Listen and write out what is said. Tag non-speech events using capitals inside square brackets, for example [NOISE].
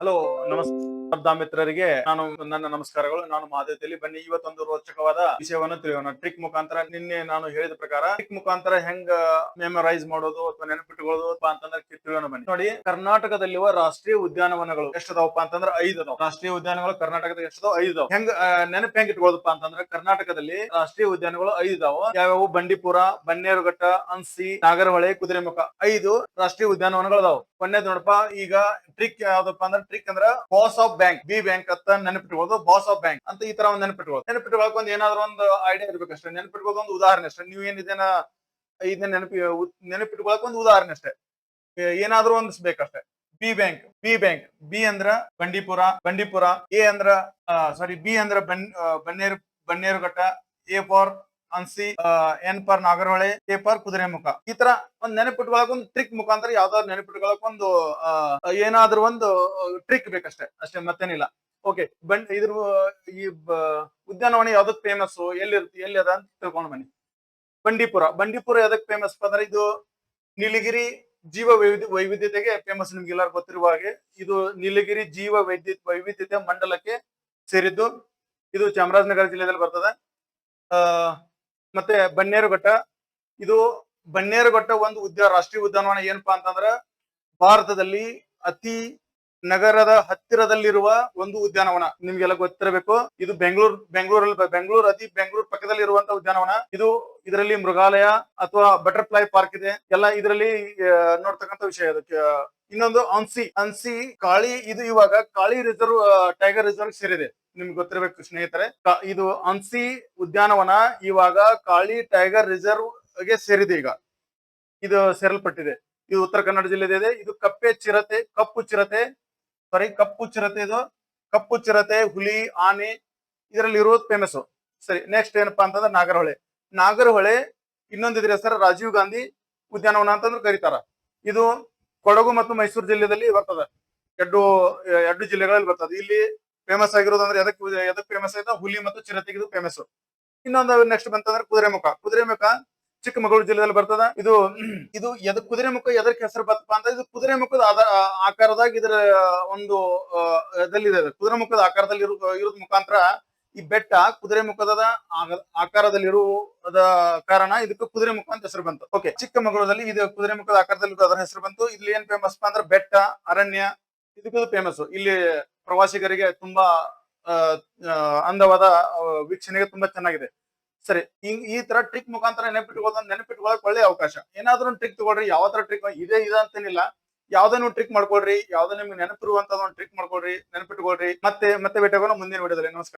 Hello ನಮಸ್ಕಾರ ಮಿತ್ರರಿಗೆ ನಾನು ನನ್ನ ನಮಸ್ಕಾರಗಳು. ನಾನು ಮಾದತಿಯಲ್ಲಿ ಬನ್ನಿ. ಇವತ್ತೊಂದು ರೋಚಕವಾದ ವಿಷಯವನ್ನು ತಿಳಿಯೋಣ. ಟ್ರಿಕ್ ಮುಖಾಂತರ ನಿನ್ನೆ ನಾನು ಹೇಳಿದ ಪ್ರಕಾರ ಟ್ರಿಕ್ ಮುಖಾಂತರ ಹೆಂಗ ಮೆಮರೈಸ್ ಮಾಡೋದು ಅಥವಾ ನೆನಪಿಟ್ಟುಕೊಳ್ಳೋದು ಅಥವಾ ಅಂತಂದ್ರೆ ತಿಳಿಯೋಣ ಬನ್ನಿ. ನೋಡಿ, ಕರ್ನಾಟಕದಲ್ಲಿರುವ ರಾಷ್ಟ್ರೀಯ ಉದ್ಯಾನವನಗಳು ಎಷ್ಟದವಪ್ಪ ಅಂತಂದ್ರೆ ಐದು ಅದಾವ ರಾಷ್ಟ್ರೀಯ ಉದ್ಯಾನಗಳು ಕರ್ನಾಟಕದ ಎಷ್ಟದಾವ? ಐದು ಅದಾವ ಹೆಂಗ ನೆನಪು ಹೆಂಗ್ ಇಟ್ಕೊಳ್ಳೋದಪ್ಪ ಅಂತಂದ್ರೆ ಕರ್ನಾಟಕದಲ್ಲಿ ರಾಷ್ಟ್ರೀಯ ಉದ್ಯಾನಗಳು ಐದು ಅದಾವ ಯಾವ್ಯಾವ? ಬಂಡೀಪುರ, ಬನ್ನೇರುಘಟ್ಟ, ಅನ್ಸಿ, ನಾಗರಹೊಳೆ, ಕುದುರೆಮುಖ. ಐದು ರಾಷ್ಟ್ರೀಯ ಉದ್ಯಾನವನಗಳು ಅದಾವ ಒಂದೇದ್ ನೋಡಪ್ಪ, ಈಗ ಟ್ರಿಕ್ ಯಾವ್ದಪ್ಪ ಅಂದ್ರೆ, ಟ್ರಿಕ್ ಅಂದ್ರ ಕಾಸ್ ಆಫ್ ಬ್ಯಾಂಕ್ ಬಿ ಬ್ಯಾಂಕ್ ಅಂತ ನೆನಪಿಟ್ಕೊಳ್ಳೋದು ಬಾಸ್ ಆಫ್ ಬ್ಯಾಂಕ್ ಅಂತ ಈ ತರ ಒಂದು ನೆನಪಿಟ್ಕೊಳ್ಳೋದು ನೆನಪಿಟ್ಕೊಳಕ್ ಒಂದ್ ಏನಾದ್ರು ಒಂದು ಐಡಿಯಾ ಇರ್ಬೇಕಷ್ಟೇ. ನೆನಪಿಟ್ಕೊಳ್ಳೋದು ಒಂದು ಉದಾಹರಣೆ ಅಷ್ಟೇ. ನೀವು ಏನಿದೇನ, ಇದನ್ನ ನೆನಪಿ ನೆನಪಿಟ್ಕೊಳಕ್ ಒಂದು ಉದಾಹರಣೆ ಅಷ್ಟೇ. ಏನಾದ್ರು ಒಂದ್ ಬೇಕಷ್ಟೇ. B bank B bank B ಅಂದ್ರ ಬಂಡೀಪುರ ಬಂಡೀಪುರ ಎ ಅಂದ್ರ ಸಾರಿ ಬಿ ಅಂದ್ರ ಬನ್ ಬನ್ನೇರು, ಬನ್ನೇರುಘಟ್ಟ ಎ ಫಾರ್ ಅನ್ಸಿ N per Nagarahole A Kudremukh. ಈ ತರ ಒಂದ್ ನೆನಪಿಟ್ಕೊಳಕ್ ಒಂದು ಟ್ರಿಕ್ ಮುಖಾಂತರ ಯಾವ್ದಾದ್ರು ನೆನಪಿಟ್ಕೊಳಕ್ ಒಂದು ಏನಾದ್ರೂ ಒಂದು ಟ್ರಿಕ್ ಬೇಕಷ್ಟೇ. ಅಷ್ಟೇ ಮತ್ತೇನಿಲ್ಲ. ಓಕೆ ಬಂಡ್ ಇದ್ರ, ಈ ಉದ್ಯಾನವನ ಯಾವ್ದಕ್ ಫೇಮಸ್ ಎಲ್ಲಿ ಎಲ್ಲಿ ಅದ ಅಂತ ತಿಳ್ಕೊಂಡು ಬನ್ನಿ. ಬಂಡೀಪುರ. ಬಂಡೀಪುರ ಯಾವ್ದಕ್ ಫೇಮಸ್ ಅಂದ್ರೆ ಇದು ನೀಲಗಿರಿ ಜೀವ ವೈವಿಧ್ಯ ವೈವಿಧ್ಯತೆಗೆ ಫೇಮಸ್ ನಿಮ್ಗೆ ಎಲ್ಲಾರು ಗೊತ್ತಿರುವ ಹಾಗೆ, ಇದು ನೀಲಗಿರಿ ಜೀವ ವೈದ್ಯ, ವೈವಿಧ್ಯತೆ ಮಂಡಲಕ್ಕೆ ಸೇರಿದ್ದು, ಇದು ಚಾಮರಾಜನಗರ ಜಿಲ್ಲೆಯಲ್ಲಿ ಬರ್ತದೆ. ಮತ್ತೆ ಬನ್ನೇರುಘಟ್ಟ ಇದು ಬನ್ನೇರುಘಟ್ಟ ಒಂದು ಉದ್ಯಾನ ರಾಷ್ಟ್ರೀಯ ಉದ್ಯಾನವನ ಏನಪ್ಪಾ ಅಂತಂದ್ರ ಭಾರತದಲ್ಲಿ ಅತಿ ನಗರದ ಹತ್ತಿರದಲ್ಲಿರುವ ಒಂದು ಉದ್ಯಾನವನ. ನಿಮ್ಗೆಲ್ಲ ಗೊತ್ತಿರಬೇಕು. ಇದು ಬೆಂಗಳೂರು, ಬೆಂಗಳೂರಲ್ಲಿ ಬೆಂಗಳೂರು ಅತಿ ಬೆಂಗಳೂರು ಪಕ್ಕದಲ್ಲಿ ಇರುವಂತ ಉದ್ಯಾನವನ. ಇದು ಇದರಲ್ಲಿ ಮೃಗಾಲಯ ಅಥವಾ ಬಟರ್ಫ್ಲೈ ಪಾರ್ಕ್ ಇದೆ. ಎಲ್ಲ ಇದರಲ್ಲಿ ನೋಡ್ತಕ್ಕಂಥ ವಿಷಯ ಅದಕ್ಕೆ ಇನ್ನೊಂದು ಅನ್ಸಿ ಅನ್ಸಿ ಕಾಳಿ, ಇದು ಇವಾಗ ಕಾಳಿ ರಿಸರ್ವ್ ಟೈಗರ್ ರಿಸರ್ವ್ ಸೇರಿದೆ. ನಿಮ್ಗೆ ಗೊತ್ತಿರಬೇಕು ಸ್ನೇಹಿತರೆ. ಇದು ಅನ್ಸಿ ಉದ್ಯಾನವನ ಇವಾಗ ಕಾಳಿ ಟೈಗರ್ ರಿಸರ್ವ್ಗೆ ಸೇರಿದೆ ಈಗ. ಇದು ಸೇರಲ್ಪಟ್ಟಿದೆ. ಇದು ಉತ್ತರ ಕನ್ನಡ ಜಿಲ್ಲೆದಿದೆ ಇದೆ. ಇದು ಕಪ್ಪೆ ಚಿರತೆ, ಕಪ್ಪು ಚಿರತೆ ಸಾರಿ ಕಪ್ಪು ಚಿರತೆ ಇದು. ಕಪ್ಪು ಚಿರತೆ, ಹುಲಿ, ಆನೆ, ಇದರಲ್ಲಿ ಇರೋದು ಫೇಮಸ್ ಸರಿ ನೆಕ್ಸ್ಟ್ ಏನಪ್ಪಾ ಅಂತಂದ್ರೆ ನಾಗರಹೊಳೆ. ನಾಗರಹೊಳೆ ಇನ್ನೊಂದಿದ್ರೆ ಹೆಸರು ರಾಜೀವ್ ಗಾಂಧಿ ಉದ್ಯಾನವನ ಅಂತಂದ್ರೆ ಕರೀತಾರ. ಇದು ಕೊಡಗು ಮತ್ತು ಮೈಸೂರು ಜಿಲ್ಲೆಯಲ್ಲಿ ಬರ್ತದೆ. ಎರಡು ಎರಡು ಜಿಲ್ಲೆಗಳಲ್ಲಿ ಬರ್ತದೆ. ಇಲ್ಲಿ ಫೇಮಸ್ ಆಗಿರೋದು ಅಂದ್ರೆ ಎದಕ್ ಎದಕ್ ಫೇಮಸ್ ಆಯ್ತಾ ಹುಲಿ ಮತ್ತು ಚಿರತೆಗೆ ಇದು ಫೇಮಸ್ ಇನ್ನೊಂದು ನೆಕ್ಸ್ಟ್ ಬಂತಂದ್ರೆ ಕುದುರೆಮುಖ ಕುದುರೆಮುಖ ಚಿಕ್ಕಮಗಳೂರು ಜಿಲ್ಲೆಯಲ್ಲಿ ಬರ್ತದ. ಇದು [CLEARS THROAT] ಇದು ಎದ ಕುದುರೆಮುಖ ಎದಕ್ಕೆ ಹೆಸರು ಬರ್ತಪ್ಪ ಅಂತ ಇದು ಕುದುರೆಮುಖದ ಆದ ಆಕಾರದಾಗ ಇದರ ಒಂದು ಇದಲ್ಲಿದೆ ಅದು. ಕುದುರೆಮುಖದ ಆಕಾರದಲ್ಲಿ ಇರು ಇರೋದ್ ಮುಖಾಂತರ ಈ ಬೆಟ್ಟ ಕುದುರೆಮುಖದ ಆಕಾರದಲ್ಲಿರುವುದ ಕಾರಣ ಇದಕ್ಕೆ ಕುದುರೆಮುಖ ಅಂತ ಹೆಸರು ಬಂತು. ಓಕೆ ಚಿಕ್ಕಮಗಳೂರಲ್ಲಿ ಇದು ಕುದುರೆಮುಖದ ಆಕಾರದಲ್ಲಿ ಅದರ ಹೆಸರು ಬಂತು. ಇಲ್ಲಿ ಏನ್ ಫೇಮಸ್ ಅಂದ್ರೆ ಬೆಟ್ಟ, ಅರಣ್ಯ ಇದಕ್ಕೂ ಫೇಮಸ್ ಇಲ್ಲಿ ಪ್ರವಾಸಿಗರಿಗೆ ತುಂಬಾ ಅಂದವಾದ ವೀಕ್ಷಣೆಗೆ ತುಂಬಾ ಚೆನ್ನಾಗಿದೆ. ಸರಿ, ಈ- ಈ ತರ ಟ್ರಿಕ್ ಮುಖಾಂತರ ನೆನಪಿಟ್ಕೊಳ್ಳೋದ್ ನೆನಪಿಟ್ಕೊಳ್ಳೋಕೆ ಒಳ್ಳೆ ಅವಕಾಶ. ಏನಾದ್ರೂ ಟ್ರಿಕ್ ತಗೊಳ್ರಿ, ಯಾವ ತರ ಟ್ರಿಕ್ ಇದೇ, ಇದೆ ಅಂತೇನಿಲ್ಲ. ಯಾವ್ದೇ ನೀವು ಟ್ರಿಕ್ ಮಾಡ್ಕೊಳ್ರಿ ಯಾವ್ದೇ ನಿಮ್ಗೆ ನೆನಪಿರುವಂತದ ಒಂದು ಟ್ರಿಕ್ ಮಾಡ್ಕೊಳ್ರಿ, ನೆನಪಿಟ್ಕೊಳ್ರಿ. ಮತ್ತೆ ಮತ್ತೆ ಭೇಟಿಯಾಗೋಣ ಮುಂದಿನ ವಿಡಿಯೋದಲ್ಲಿ. ನಮಸ್ಕಾರ.